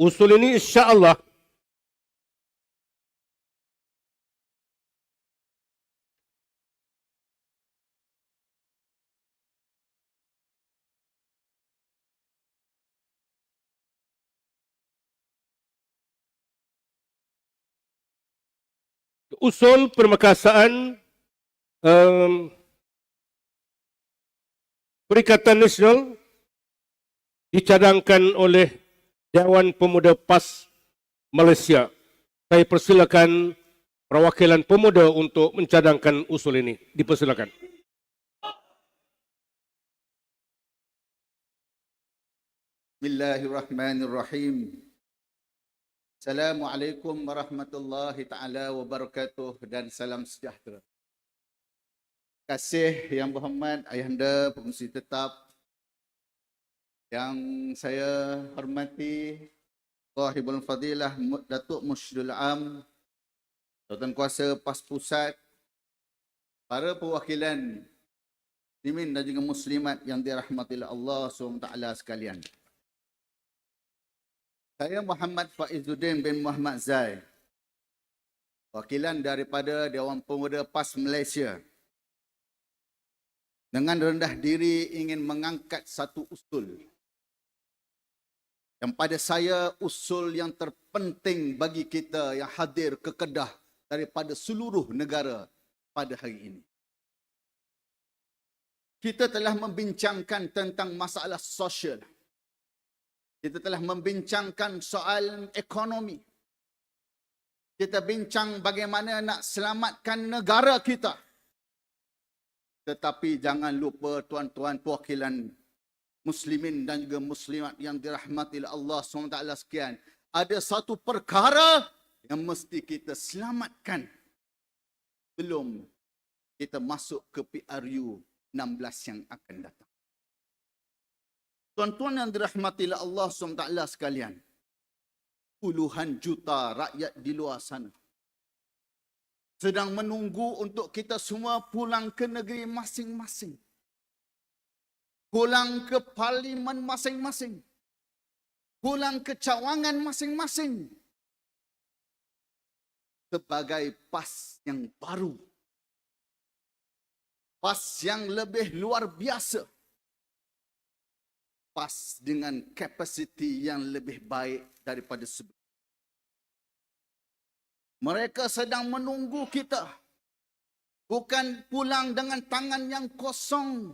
usul ini insya Allah usul permakasaan um, Perikatan Nasional dicadangkan oleh Dewan Pemuda PAS Malaysia. Saya persilakan perwakilan pemuda untuk mencadangkan usul ini. Dipersilakan. Bismillahirrahmanirrahim. Assalamualaikum warahmatullahi taala wabarakatuh dan salam sejahtera. Terima kasih yang berhormat ayahanda pengurusi tetap yang saya hormati Sahibul Fadilah Datuk Musydul Am Tuan Kuasa PAS Pusat para perwakilan muslimin dan juga muslimat yang dirahmati oleh Allah SWT sekalian. Saya Muhammad Faizuddin bin Muhammad Zai. Wakilan daripada Dewan Pemuda PAS Malaysia. Dengan rendah diri ingin mengangkat satu usul. Yang pada saya usul yang terpenting bagi kita yang hadir ke Kedah daripada seluruh negara pada hari ini. Kita telah membincangkan tentang masalah sosial. Kita telah membincangkan soal ekonomi. Kita bincang bagaimana nak selamatkan negara kita. Tetapi jangan lupa tuan-tuan perwakilan muslimin dan juga muslimat yang dirahmati oleh Allah SWT sekian. Ada satu perkara yang mesti kita selamatkan belum kita masuk ke PRU 16 yang akan datang. Tuan-tuan yang dirahmati oleh Allah SWT sekalian. Puluhan juta rakyat di luar sana. Sedang menunggu untuk kita semua pulang ke negeri masing-masing. Pulang ke parlimen masing-masing. Pulang ke cawangan masing-masing. Sebagai PAS yang baru. PAS yang lebih luar biasa pas dengan kapasiti yang lebih baik daripada sebelum. Mereka sedang menunggu kita. Bukan pulang dengan tangan yang kosong.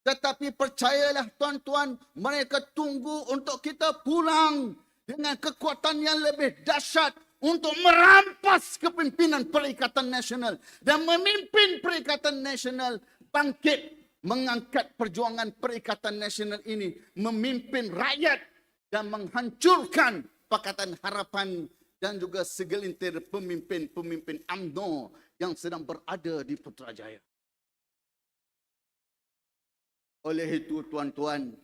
Tetapi percayalah tuan-tuan, mereka tunggu untuk kita pulang dengan kekuatan yang lebih dahsyat untuk merampas kepimpinan Perikatan Nasional dan memimpin Perikatan Nasional bangkit mengangkat perjuangan Perikatan Nasional ini memimpin rakyat dan menghancurkan Pakatan Harapan dan juga segelintir pemimpin-pemimpin UMNO yang sedang berada di Putrajaya. Oleh itu tuan-tuan,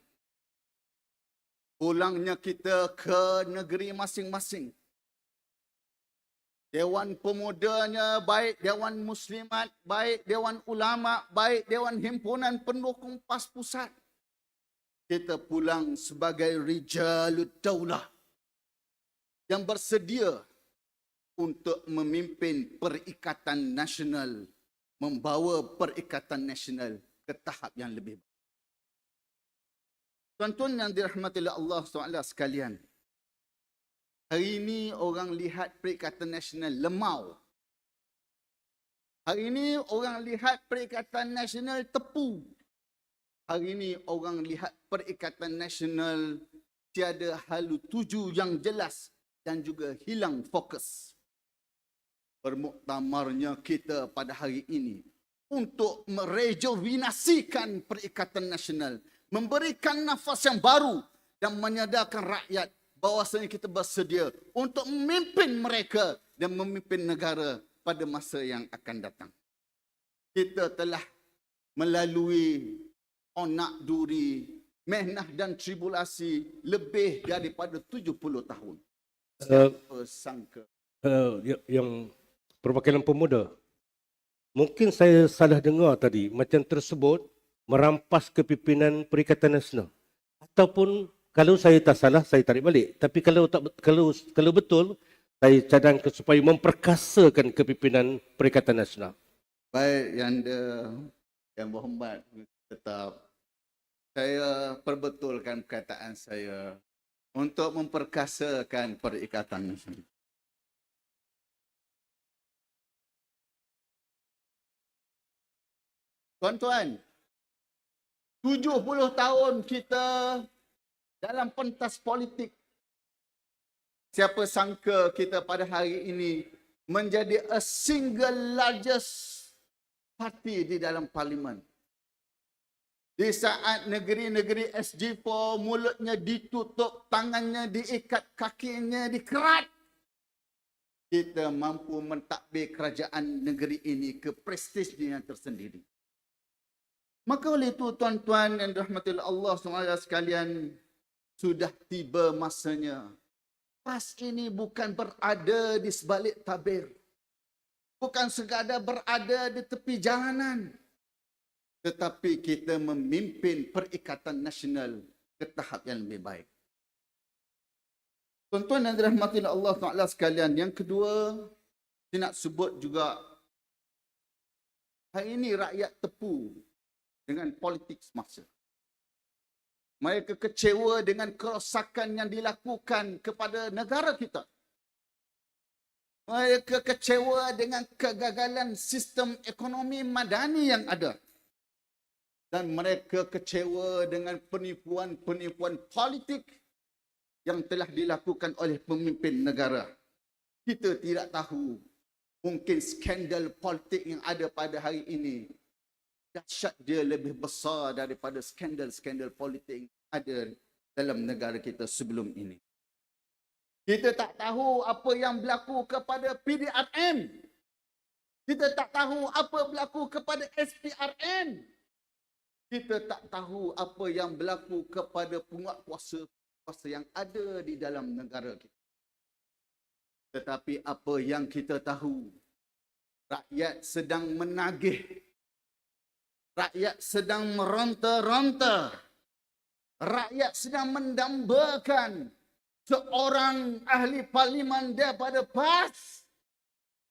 pulangnya kita ke negeri masing-masing Dewan Pemudanya, baik Dewan Muslimat, baik Dewan Ulama, baik Dewan Himpunan Pendukung PAS Pusat. Kita pulang sebagai Rijalud Daulah yang bersedia untuk memimpin Perikatan Nasional, membawa Perikatan Nasional ke tahap yang lebih baik. Tuan-tuan yang dirahmati oleh Allah SWT sekalian, Hari ini orang lihat Perikatan Nasional lemau. Hari ini orang lihat Perikatan Nasional tepu. Hari ini orang lihat Perikatan Nasional tiada halu tuju yang jelas dan juga hilang fokus. Bermuktamarnya kita pada hari ini untuk merejuvenasikan Perikatan Nasional, memberikan nafas yang baru dan menyadarkan rakyat bahawasanya kita bersedia untuk memimpin mereka dan memimpin negara pada masa yang akan datang. Kita telah melalui onak duri, mehnah dan tribulasi lebih daripada 70 tahun. Uh, Siapa sangka uh, yang perwakilan pemuda, mungkin saya salah dengar tadi macam tersebut merampas kepimpinan Perikatan Nasional ataupun Kalau saya tak salah, saya tarik balik. Tapi kalau tak kalau kalau betul, saya cadangkan supaya memperkasakan kepimpinan Perikatan Nasional. Baik yang de, yang berhormat tetap saya perbetulkan perkataan saya untuk memperkasakan perikatan nasional. Tuan-tuan, 70 tahun kita dalam pentas politik. Siapa sangka kita pada hari ini menjadi a single largest parti di dalam parlimen. Di saat negeri-negeri SG4 mulutnya ditutup, tangannya diikat, kakinya dikerat. Kita mampu mentadbir kerajaan negeri ini ke prestisnya yang tersendiri. Maka oleh itu tuan-tuan yang dirahmati Allah SWT sekalian, sudah tiba masanya. PAS ini bukan berada di sebalik tabir. Bukan sekadar berada di tepi jalanan. Tetapi kita memimpin perikatan nasional ke tahap yang lebih baik. Tuan-tuan yang dirahmati Allah Taala sekalian, yang kedua saya nak sebut juga hari ini rakyat tepu dengan politik semasa. Mereka kecewa dengan kerosakan yang dilakukan kepada negara kita. Mereka kecewa dengan kegagalan sistem ekonomi madani yang ada. Dan mereka kecewa dengan penipuan-penipuan politik yang telah dilakukan oleh pemimpin negara. Kita tidak tahu mungkin skandal politik yang ada pada hari ini dahsyat dia lebih besar daripada skandal-skandal politik yang ada dalam negara kita sebelum ini. Kita tak tahu apa yang berlaku kepada PDRM. Kita tak tahu apa berlaku kepada SPRM. Kita tak tahu apa yang berlaku kepada penguatkuasa kuasa yang ada di dalam negara kita. Tetapi apa yang kita tahu, rakyat sedang menagih. Rakyat sedang meronta-ronta. Rakyat sedang mendambakan seorang ahli parlimen daripada PAS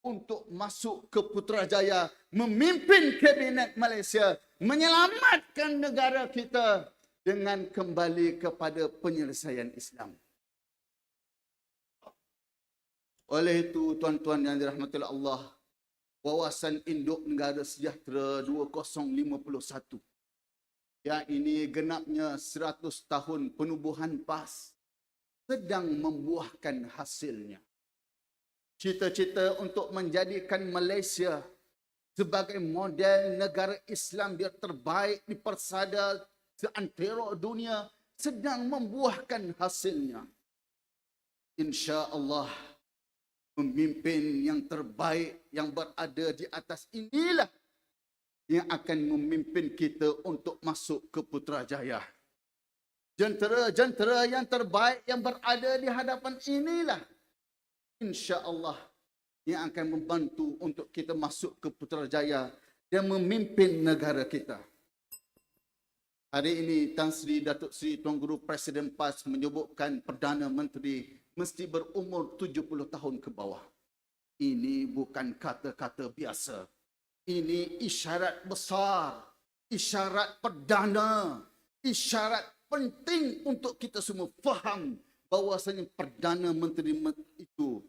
untuk masuk ke Putrajaya memimpin kabinet Malaysia menyelamatkan negara kita dengan kembali kepada penyelesaian Islam. Oleh itu tuan-tuan yang dirahmati Allah, Wawasan Induk Negara Sejahtera 2051 yang ini genapnya 100 tahun penubuhan PAS sedang membuahkan hasilnya. Cita-cita untuk menjadikan Malaysia sebagai model negara Islam yang terbaik di persada seantero dunia sedang membuahkan hasilnya. Insya Allah pemimpin yang terbaik yang berada di atas inilah yang akan memimpin kita untuk masuk ke Putrajaya. Jentera-jentera yang terbaik yang berada di hadapan inilah insya Allah yang akan membantu untuk kita masuk ke Putrajaya dan memimpin negara kita. Hari ini Tan Sri Datuk Sri Tuan Guru Presiden PAS menyebutkan Perdana Menteri mesti berumur 70 tahun ke bawah. Ini bukan kata-kata biasa. Ini isyarat besar, isyarat perdana, isyarat penting untuk kita semua faham bahawasanya Perdana Menteri itu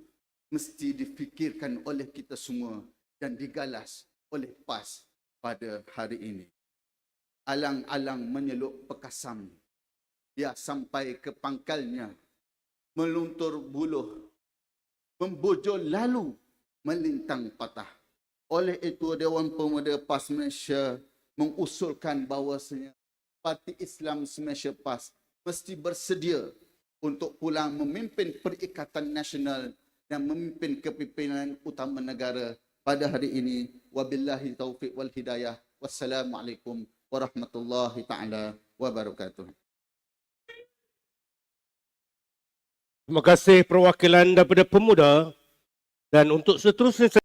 mesti difikirkan oleh kita semua dan digalas oleh PAS pada hari ini alang-alang menyeluk pekasam. Dia sampai ke pangkalnya, meluntur buluh, membujur lalu melintang patah. Oleh itu Dewan Pemuda PAS Malaysia mengusulkan bahawasanya Parti Islam Malaysia PAS mesti bersedia untuk pulang memimpin Perikatan Nasional dan memimpin kepimpinan utama negara pada hari ini. Wabillahi taufiq wal hidayah. Wassalamualaikum warahmatullahi taala wabarakatuh. Terima kasih perwakilan daripada pemuda. Dan untuk seterusnya